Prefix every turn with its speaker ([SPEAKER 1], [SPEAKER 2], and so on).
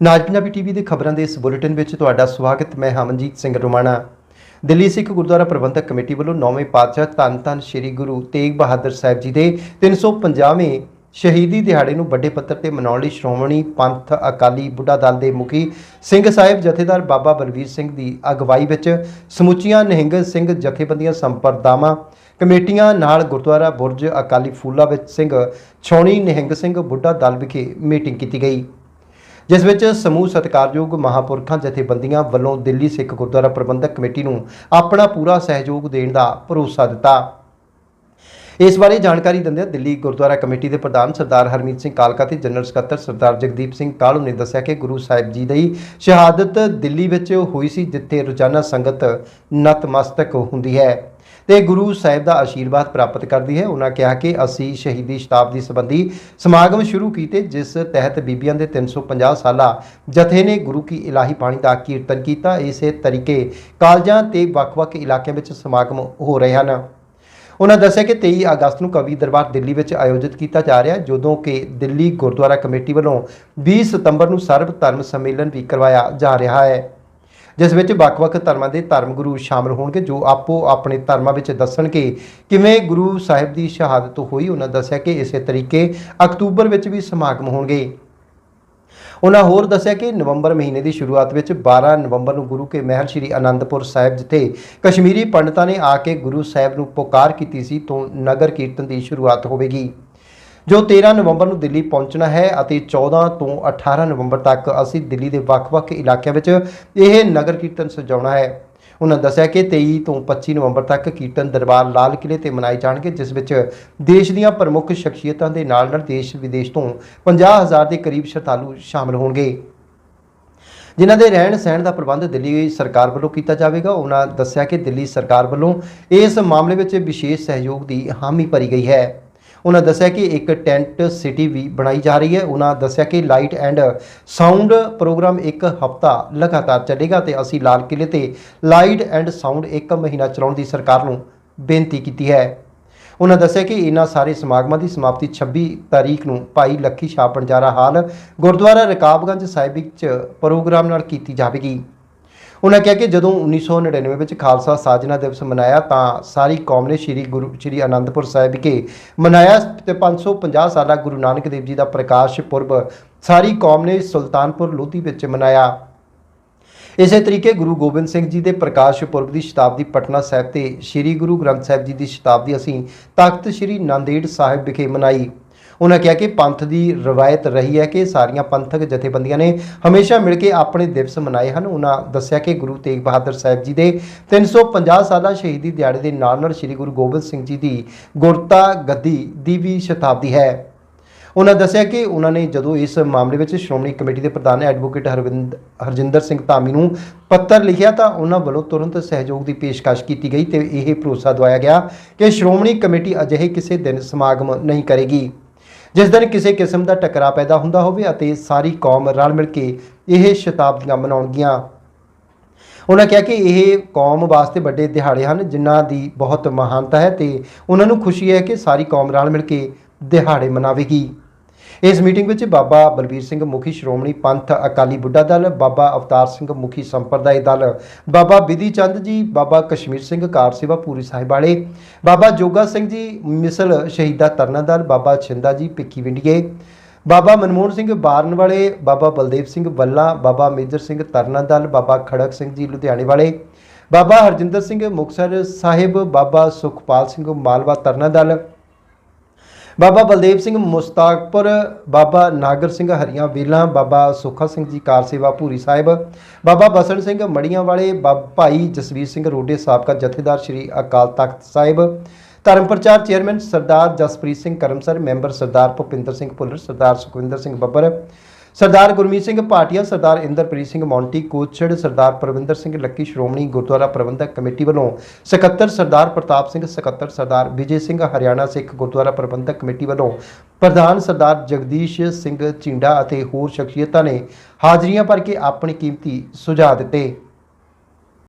[SPEAKER 1] ਨਾਜ Punjabi TV ਦੇ ਖਬਰਾਂ ਦੇ ਇਸ ਬੁਲੇਟਿਨ ਵਿੱਚ ਤੁਹਾਡਾ ਸਵਾਗਤ, ਮੈਂ ਹਮਨਜੀਤ ਸਿੰਘ ਰੋਮਾਣਾ। ਦਿੱਲੀ ਸਿੱਖ ਗੁਰਦੁਆਰਾ ਪ੍ਰਬੰਧਕ ਕਮੇਟੀ ਵੱਲੋਂ ਨੌਵੇਂ ਪਾਤਸ਼ਾਹ ਧੰਨ ਧੰਨ ਸ੍ਰੀ ਗੁਰੂ ਤੇਗ ਬਹਾਦਰ ਸਾਹਿਬ ਜੀ ਦੇ 350ਵੇਂ ਸ਼ਹੀਦੀ ਦਿਹਾੜੇ ਨੂੰ ਵੱਡੇ ਪੱਧਰ ਤੇ ਮਨਾਉਣ ਲਈ ਸ਼੍ਰੋਮਣੀ ਪੰਥ ਅਕਾਲੀ ਬੁੱਢਾ ਦਲ ਦੇ ਮੁਖੀ ਸਿੰਘ ਸਾਹਿਬ ਜਥੇਦਾਰ ਬਾਬਾ ਬਲਵੀਰ ਸਿੰਘ ਦੀ ਅਗਵਾਈ ਵਿੱਚ ਸਮੁੱਚੀਆਂ ਨਿਹੰਗ ਸਿੰਘ ਜਥੇਬੰਦੀਆਂ ਸੰਪਰਦਾਵਾਂ, ਕਮੇਟੀਆਂ ਨਾਲ ਗੁਰਦੁਆਰਾ ਬੁਰਜ ਅਕਾਲੀ ਫੂਲਾ ਵਿੱਚ ਸਿੰਘ ਛੌਣੀ ਨਿਹੰਗ ਸਿੰਘ ਬੁੱਢਾ ਦਲ ਵਿਖੇ ਮੀਟਿੰਗ ਕੀਤੀ ਗਈ। ਜਿਸ ਵਿੱਚ ਸਮੂਹ ਸਤਿਕਾਰਯੋਗ ਮਹਾਪੁਰਖਾਂ, ਜਥੇਬੰਦੀਆਂ ਵੱਲੋਂ ਦਿੱਲੀ ਸਿੱਖ ਗੁਰਦੁਆਰਾ ਪ੍ਰਬੰਧਕ ਕਮੇਟੀ ਨੂੰ ਆਪਣਾ ਪੂਰਾ ਸਹਿਯੋਗ ਦੇਣ ਦਾ ਭਰੋਸਾ ਦਿੱਤਾ। ਇਸ ਬਾਰੇ ਜਾਣਕਾਰੀ ਦਿੰਦਿਆਂ ਦਿੱਲੀ ਗੁਰਦੁਆਰਾ ਕਮੇਟੀ ਦੇ ਪ੍ਰਧਾਨ ਸਰਦਾਰ ਹਰਮੀਤ ਸਿੰਘ ਕਾਲਕਾ ਤੇ ਜਨਰਲ ਸਕੱਤਰ ਸਰਦਾਰ ਜਗਦੀਪ ਸਿੰਘ ਕਾਲੂ ਨੇ ਦੱਸਿਆ ਕਿ ਗੁਰੂ ਸਾਹਿਬ ਜੀ ਦੀ ਸ਼ਹਾਦਤ ਦਿੱਲੀ ਵਿੱਚ ਹੋਈ ਸੀ, ਜਿੱਥੇ ਰੋਜ਼ਾਨਾ ਸੰਗਤ ਨਤਮਸਤਕ ਹੁੰਦੀ ਹੈ। ਤੇ ਗੁਰੂ ਸਾਹਿਬ ਦਾ ਆਸ਼ੀਰਵਾਦ ਪ੍ਰਾਪਤ ਕਰਦੀ ਹੈ। ਉਹਨਾਂ ਕਿਹਾ ਕਿ ਅਸੀਂ ਸ਼ਹੀਦੀ ਸ਼ਤਾਬਦੀ ਸੰਬੰਧੀ ਸਮਾਗਮ ਸ਼ੁਰੂ ਕੀਤੇ, ਜਿਸ ਤਹਿਤ ਬੀਬੀਆਂ ਦੇ 350 ਸਾਲਾ ਜਥੇ ਨੇ ਗੁਰੂ ਕੀ ਇਲਾਹੀ ਬਾਣੀ ਦਾ ਕੀਰਤਨ ਕੀਤਾ। ਇਸੇ ਤਰੀਕੇ ਕਾਲਜਾਂ ਤੇ ਵੱਖ-ਵੱਖ ਇਲਾਕਿਆਂ ਵਿੱਚ ਸਮਾਗਮ ਹੋ ਰਹੇ ਹਨ। ਉਹਨਾਂ ਦੱਸਿਆ ਕਿ 23 ਅਗਸਤ ਨੂੰ ਕਵੀ ਦਰਬਾਰ ਦਿੱਲੀ ਵਿੱਚ ਆਯੋਜਿਤ ਕੀਤਾ ਜਾ ਰਿਹਾ ਹੈ, ਜਦੋਂ ਕਿ ਦਿੱਲੀ ਗੁਰਦੁਆਰਾ ਕਮੇਟੀ ਵੱਲੋਂ 20 ਸਤੰਬਰ ਨੂੰ ਸਰਬ ਧਰਮ ਸੰਮੇਲਨ ਵੀ ਕਰਵਾਇਆ ਜਾ ਰਿਹਾ ਹੈ। ਜਿਸ ਵਿੱਚ ਵੱਖ-ਵੱਖ ਧਰਮਾਂ ਦੇ ਧਰਮ ਗੁਰੂ ਸ਼ਾਮਲ ਹੋਣਗੇ, ਜੋ ਆਪੋ ਆਪਣੇ ਧਰਮਾਂ ਵਿੱਚ ਦੱਸਣਗੇ। ਕਿਵੇਂ ਗੁਰੂ ਸਾਹਿਬ ਦੀ ਸ਼ਹਾਦਤ ਹੋਈ, ਉਹਨਾਂ ਦੱਸਿਆ ਕਿ ਇਸੇ ਤਰੀਕੇ ਅਕਤੂਬਰ ਵਿੱਚ ਵੀ ਸਮਾਗਮ ਹੋਣਗੇ। ਉਹਨਾਂ ਹੋਰ ਦੱਸਿਆ ਕਿ ਨਵੰਬਰ ਮਹੀਨੇ ਦੀ ਸ਼ੁਰੂਆਤ ਵਿੱਚ 12 ਨਵੰਬਰ ਨੂੰ ਗੁਰੂ ਕੇ ਮਹਿਲ ਸ੍ਰੀ ਅਨੰਦਪੁਰ ਸਾਹਿਬ ਜਿੱਥੇ ਕਸ਼ਮੀਰੀ ਪੰਡਤਾਂ ਨੇ ਆ ਕੇ ਗੁਰੂ ਸਾਹਿਬ ਨੂੰ ਪੁਕਾਰ ਕੀਤੀ ਸੀ, ਤੋਂ ਨਗਰ ਕੀਰਤਨ ਦੀ ਸ਼ੁਰੂਆਤ ਹੋਵੇਗੀ। ਜੋ 13 ਨਵੰਬਰ ਨੂੰ ਦਿੱਲੀ ਪਹੁੰਚਣਾ ਹੈ ਅਤੇ 14 ਤੋਂ 18 ਨਵੰਬਰ ਤੱਕ ਅਸੀਂ ਦਿੱਲੀ ਦੇ ਵੱਖ-ਵੱਖ ਇਲਾਕਿਆਂ ਵਿੱਚ ਇਹ ਨਗਰ ਕੀਰਤਨ ਸਜਾਉਣਾ ਹੈ। ਉਹਨਾਂ ਦੱਸਿਆ ਕਿ 23 ਤੋਂ 25 ਨਵੰਬਰ ਤੱਕ ਕੀਰਤਨ ਦਰਬਾਰ ਲਾਲ ਕਿਲੇ ਤੇ ਮਨਾਏ ਜਾਣਗੇ, ਜਿਸ ਵਿੱਚ ਦੇਸ਼ ਦੀਆਂ ਪ੍ਰਮੁੱਖ ਸ਼ਖਸੀਅਤਾਂ ਦੇ ਨਾਲ ਨਾਲ ਦੇਸ਼ ਵਿਦੇਸ਼ ਤੋਂ 50000 ਦੇ ਕਰੀਬ ਸ਼ਰਧਾਲੂ ਸ਼ਾਮਲ ਹੋਣਗੇ। ਜਿਨ੍ਹਾਂ ਦੇ ਰਹਿਣ ਸਹਿਣ ਦਾ ਪ੍ਰਬੰਧ ਦਿੱਲੀ ਸਰਕਾਰ ਵੱਲੋਂ ਕੀਤਾ ਜਾਵੇਗਾ, ਉਹਨਾਂ ਦੱਸਿਆ ਕਿ ਦਿੱਲੀ ਸਰਕਾਰ ਵੱਲੋਂ ਇਸ ਮਾਮਲੇ ਵਿੱਚ ਵਿਸ਼ੇਸ਼ ਸਹਿਯੋਗ ਦੀ ਹਾਮੀ ਭਰੀ ਗਈ ਹੈ। ਉਹਨਾਂ ਦੱਸਿਆ ਕਿ ਇੱਕ ਟੈਂਟ ਸਿਟੀ ਵੀ ਬਣਾਈ ਜਾ ਰਹੀ ਹੈ। ਉਹਨਾਂ ਦੱਸਿਆ ਕਿ ਲਾਈਟ ਐਂਡ ਸਾਊਂਡ ਪ੍ਰੋਗਰਾਮ ਇੱਕ ਹਫਤਾ ਲਗਾਤਾਰ ਚੱਲੇਗਾ ਤੇ ਅਸੀਂ ਲਾਲ ਕਿਲੇ ਤੇ ਲਾਈਟ ਐਂਡ ਸਾਊਂਡ ਇੱਕ ਮਹੀਨਾ ਚਲਾਉਣ ਦੀ ਸਰਕਾਰ ਨੂੰ ਬੇਨਤੀ ਕੀਤੀ ਹੈ। ਉਹਨਾਂ ਦੱਸਿਆ ਕਿ ਇਹਨਾਂ ਸਾਰੇ ਸਮਾਗਮਾਂ ਦੀ ਸਮਾਪਤੀ 26 ਤਾਰੀਖ ਨੂੰ ਭਾਈ ਲੱਖੀ ਸ਼ਾਹ ਪੰਜਾਰਾ ਹਾਲ ਗੁਰਦੁਆਰਾ ਰਕਾਬਗੰਜ ਸਾਹਿਬ ਵਿੱਚ ਪ੍ਰੋਗਰਾਮ ਨਾਲ ਕੀਤੀ ਜਾਵੇਗੀ। ਉਹਨਾਂ ਕਿਹਾ ਕਿ ਜਦੋਂ 1999 ਵਿੱਚ ਖਾਲਸਾ ਸਾਜਨਾ ਦਿਵਸ ਮਨਾਇਆ, ਤਾਂ ਸਾਰੀ ਕੌਮ ਨੇ ਸ੍ਰੀ ਗੁਰੂ, ਸ੍ਰੀ ਅਨੰਦਪੁਰ ਸਾਹਿਬ ਵਿਖੇ ਮਨਾਇਆ ਤੇ 550 ਸਾਲਾ ਗੁਰੂ ਨਾਨਕ ਦੇਵ ਜੀ ਦਾ ਪ੍ਰਕਾਸ਼ ਪੁਰਬ ਸਾਰੀ ਕੌਮ ਨੇ ਸੁਲਤਾਨਪੁਰ ਲੋਧੀ ਵਿੱਚ ਮਨਾਇਆ। ਇਸੇ ਤਰੀਕੇ ਗੁਰੂ ਗੋਬਿੰਦ ਸਿੰਘ ਜੀ ਦੇ ਪ੍ਰਕਾਸ਼ ਪੁਰਬ ਦੀ ਸ਼ਤਾਬਦੀ ਪਟਨਾ ਸਾਹਿਬ ਤੇ ਸ੍ਰੀ ਗੁਰੂ ਗ੍ਰੰਥ ਸਾਹਿਬ ਜੀ ਦੀ ਸ਼ਤਾਬਦੀ ਅਸੀਂ ਤਖਤ ਸ੍ਰੀ ਨਾਂਦੇੜ ਸਾਹਿਬ ਵਿਖੇ ਮਨਾਈ। ਉਹਨਾਂ ਕਿਹਾ ਕਿ ਪੰਥ ਦੀ ਰਵਾਇਤ ਰਹੀ ਹੈ ਕਿ ਸਾਰੀਆਂ ਪੰਥਕ ਜਥੇਬੰਦੀਆਂ ਨੇ ਹਮੇਸ਼ਾ ਮਿਲ ਕੇ ਆਪਣੇ ਦਿਵਸ ਮਨਾਏ ਹਨ। ਉਹਨਾਂ ਦੱਸਿਆ ਕਿ ਗੁਰੂ ਤੇਗ ਬਹਾਦਰ ਸਾਹਿਬ ਜੀ ਦੇ 350 ਸਾਲਾ ਸ਼ਹੀਦੀ ਦਿਹਾੜੇ ਦੇ ਨਾਲ ਨਾਲ ਸ੍ਰੀ ਗੁਰੂ ਗੋਬਿੰਦ ਸਿੰਘ ਜੀ ਦੀ ਗੁਰਤਾ ਗੱਦੀ ਦੀ ਵੀ ਸ਼ਤਾਬਦੀ ਹੈ। ਉਹਨਾਂ ਦੱਸਿਆ ਕਿ ਉਹਨਾਂ ਨੇ ਜਦੋਂ ਇਸ ਮਾਮਲੇ ਵਿੱਚ ਸ਼੍ਰੋਮਣੀ ਕਮੇਟੀ ਦੇ ਪ੍ਰਧਾਨ ਐਡਵੋਕੇਟ ਹਰਵਿੰਦ ਹਰਜਿੰਦਰ ਸਿੰਘ ਧਾਮੀ ਨੂੰ ਪੱਤਰ ਲਿਖਿਆ ਤਾਂ ਉਹਨਾਂ ਵੱਲੋਂ ਤੁਰੰਤ ਸਹਿਯੋਗ ਦੀ ਪੇਸ਼ਕਸ਼ ਕੀਤੀ ਗਈ ਤੇ ਇਹ ਭਰੋਸਾ ਦਵਾਇਆ ਗਿਆ ਕਿ ਸ਼੍ਰੋਮਣੀ ਕਮੇਟੀ ਅਜਿਹੇ ਕਿਸੇ ਦਿਨ ਸਮਾਗਮ ਨਹੀਂ ਕਰੇਗੀ। ਜਿਸ ਦਿਨ ਕਿਸੇ ਕਿਸਮ ਦਾ ਟਕਰਾਅ ਪੈਦਾ ਹੁੰਦਾ ਹੋਵੇ ਅਤੇ ਸਾਰੀ ਕੌਮ ਰਲ ਮਿਲ ਕੇ ਇਹ ਸ਼ਤਾਬਦੀਆਂ ਮਨਾਉਣਗੀਆਂ। ਉਹਨਾਂ ਕਿਹਾ ਕਿ ਇਹ ਕੌਮ ਵਾਸਤੇ ਵੱਡੇ ਦਿਹਾੜੇ ਹਨ, ਜਿਨ੍ਹਾਂ ਦੀ ਬਹੁਤ ਮਹਾਨਤਾ ਹੈ ਤੇ ਉਹਨਾਂ ਨੂੰ ਖੁਸ਼ੀ ਹੈ ਕਿ ਸਾਰੀ ਕੌਮ ਰਲ ਮਿਲ ਕੇ ਦਿਹਾੜੇ ਮਨਾਵੇਗੀ। ਇਸ ਮੀਟਿੰਗ ਵਿੱਚ ਬਾਬਾ ਬਲਬੀਰ ਸਿੰਘ ਮੁਖੀ ਸ਼੍ਰੋਮਣੀ ਪੰਥ ਅਕਾਲੀ ਬੁੱਢਾ ਦਲ, ਬਾਬਾ ਅਵਤਾਰ ਸਿੰਘ ਮੁਖੀ ਸੰਪਰਦਾਇ ਦਲ, ਬਾਬਾ ਬਿਧੀ ਚੰਦ ਜੀ, ਬਾਬਾ ਕਸ਼ਮੀਰ ਸਿੰਘ ਕਾਰ ਸੇਵਾ ਪੂਰੀ ਸਾਹਿਬ ਵਾਲੇ, ਬਾਬਾ ਜੋਗਾ ਸਿੰਘ ਜੀ ਮਿਸਲ ਸ਼ਹੀਦਾ ਤਰਨਾ ਦਲ, ਬਾਬਾ ਛਿੰਦਾ ਜੀ ਪਿੱਕੀ ਵਿੰਡੀਏ, ਬਾਬਾ ਮਨਮੋਹਨ ਸਿੰਘ ਬਾਰਨ ਵਾਲੇ, ਬਾਬਾ ਬਲਦੇਵ ਸਿੰਘ ਬੱਲਾ ਬਾਬਾ ਮੇਜਰ ਸਿੰਘ ਤਰਨਾ ਦਲ, ਬਾਬਾ ਖੜਕ ਸਿੰਘ ਜੀ ਲੁਧਿਆਣੇ ਵਾਲੇ, ਬਾਬਾ ਹਰਜਿੰਦਰ ਸਿੰਘ ਮੁਕਤਸਰ ਸਾਹਿਬ, ਬਾਬਾ ਸੁਖਪਾਲ ਸਿੰਘ ਮਾਲਵਾ ਤਰਨਾ ਦਲ ਬਾਬਾ ਬਲਦੇਵ ਸਿੰਘ ਮੁਸਤਾਕਪੁਰ, ਬਾਬਾ ਨਾਗਰ ਸਿੰਘ ਹਰੀਆਂ ਵੇਲਾਂ ਬਾਬਾ ਸੁਖਾ ਸਿੰਘ ਜੀ ਕਾਰ ਸੇਵਾ ਭੂਰੀ ਸਾਹਿਬ, ਬਾਬਾ ਬਸਣ ਸਿੰਘ ਮੜੀਆਂ ਵਾਲੇ ਬਾ- ਭਾਈ ਜਸਵੀਰ ਸਿੰਘ ਰੋਡੇ ਸਾਬਕਾ ਜਥੇਦਾਰ ਸ੍ਰੀ ਅਕਾਲ Takht Sahib, Dharam Prachar chairman Sardar Jaspreet Singh Karamsar, member Sardar Bhupinder Singh Bhullar, Sardar Sukhwinder Singh Babbar Sardar Gurmeet Singh Bhatia, Sardar Inderpreet Singh Monty, Kochar Sardar Parvinder Singh Lucky, Shiromani Gurdwara Prabandhak committee ਵੱਲੋਂ ਸਕੱਤਰ ਸਰਦਾਰ ਪ੍ਰਤਾਪ ਸਿੰਘ, ਸਕੱਤਰ ਸਰਦਾਰ ਵਿਜੇ ਸਿੰਘ, ਹਰਿਆਣਾ ਸਿੱਖ ਗੁਰਦੁਆਰਾ ਪ੍ਰਬੰਧਕ committee ਵੱਲੋਂ ਪ੍ਰਧਾਨ ਸਰਦਾਰ ਜਗਦੀਸ਼ ਸਿੰਘ ਚਿੰਡਾ ਅਤੇ ਹੋਰ ਸ਼ਖਸੀਅਤਾਂ ਨੇ ਹਾਜ਼ਰੀਆਂ ਭਰ ਕੇ ਆਪਣੇ ਕੀਮਤੀ ਸੁਝਾਅ ਦਿੱਤੇ।